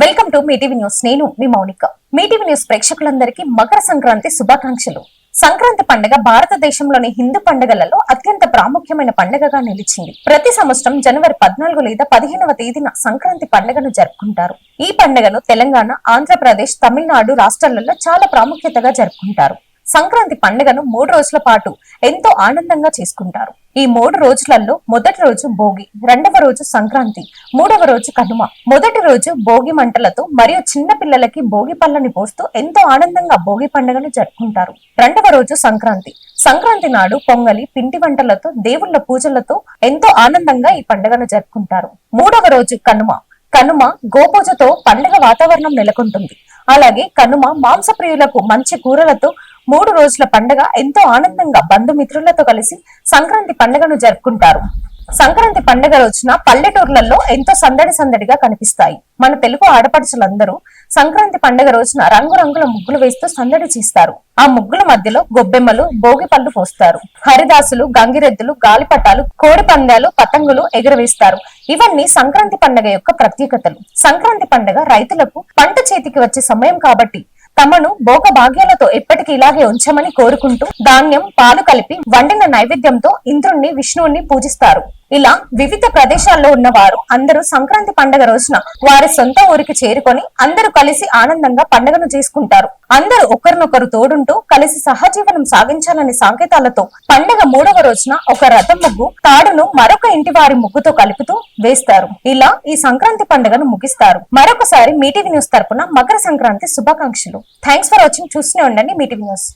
Welcome to Mee TV news. నేను మీ Mounika. Mee TV news ప్రేక్షకులందరికీ మకర సంక్రాంతి శుభాకాంక్షలు. సంక్రాంతి పండుగ భారతదేశంలోని హిందూ పండుగలలో అత్యంత ప్రాముఖ్యమైన పండుగగా నిలిచింది. ప్రతి సంవత్సరం జనవరి పద్నాలుగు లేదా పదిహేనవ తేదీన సంక్రాంతి పండుగను జరుపుకుంటారు. ఈ పండుగను తెలంగాణ ఆంధ్రప్రదేశ్ తమిళనాడు రాష్ట్రాలలో చాలా ప్రాముఖ్యతగా జరుపుకుంటారు. సంక్రాంతి పండుగను మూడు రోజుల పాటు ఎంతో ఆనందంగా చేసుకుంటారు. ఈ మూడు రోజులలో మొదటి రోజు భోగి రెండవ రోజు సంక్రాంతి మూడవ రోజు కనుమ. మొదటి రోజు భోగి మంటలతో మరియు చిన్న పిల్లలకి భోగి పళ్ళని పోస్తూ ఎంతో ఆనందంగా భోగి పండుగను జరుపుకుంటారు. రెండవ రోజు సంక్రాంతి. సంక్రాంతి నాడు పొంగలి పిండి వంటలతో దేవుళ్ళ పూజలతో ఎంతో ఆనందంగా ఈ పండుగను జరుపుకుంటారు. మూడవ రోజు కనుమ. కనుమ గోపూజతో పండుగ వాతావరణం నెలకొంటుంది. అలాగే కనుమ మాంసప్రియులకు మంచి కూరలతో మూడు రోజుల పండుగ ఎంతో ఆనందంగా బంధుమిత్రులతో కలిసి సంక్రాంతి పండుగను జరుపుకుంటారు. సంక్రాంతి పండుగ రోజున పల్లెటూర్లలో ఎంతో సందడి సందడిగా కనిపిస్తాయి. మన తెలుగు ఆడపడుచులందరూ సంక్రాంతి పండుగ రోజున రంగురంగుల ముగ్గులు వేస్తూ సందడి చేస్తారు. ఆ ముగ్గుల మధ్యలో గొబ్బెమ్మలు భోగి పళ్ళు పోస్తారు. హరిదాసులు గంగిరెద్దులు గాలిపటాలు కోడి పందాలు పతంగులు ఎగురవేస్తారు. ఇవన్నీ సంక్రాంతి పండుగ యొక్క ప్రత్యేకతలు. సంక్రాంతి పండుగ రైతులకు పంట చేతికి వచ్చే సమయం కాబట్టి తమను భోగ భాగ్యాలతో ఎప్పటికీ ఇలాగే ఉంచమని కోరుకుంటూ ధాన్యం పాలు కలిపి వండిన నైవేద్యంతో ఇంద్రుణ్ణి విష్ణువుని పూజిస్తారు. ఇలా వివిధ ప్రదేశాల్లో ఉన్న వారు అందరూ సంక్రాంతి పండగ రోజున వారి సొంత ఊరికి చేరుకొని అందరూ కలిసి ఆనందంగా పండుగను చేసుకుంటారు. అందరూ ఒకరినొకరు తోడుంటూ కలిసి సహజీవనం సాగించాలనే సంకేతాలతో పండగ మూడవ రోజున ఒక రథం ముగ్గు తాడును మరొక ఇంటి వారి ముగ్గుతో కలుపుతూ వేస్తారు. ఇలా ఈ సంక్రాంతి పండుగను ముగిస్తారు. మరొకసారి మీటీవీ న్యూస్ తరపున మకర సంక్రాంతి శుభాకాంక్షలు. Thanks for watching. చూస్తూనే ఉండండి మీటీవీ న్యూస్.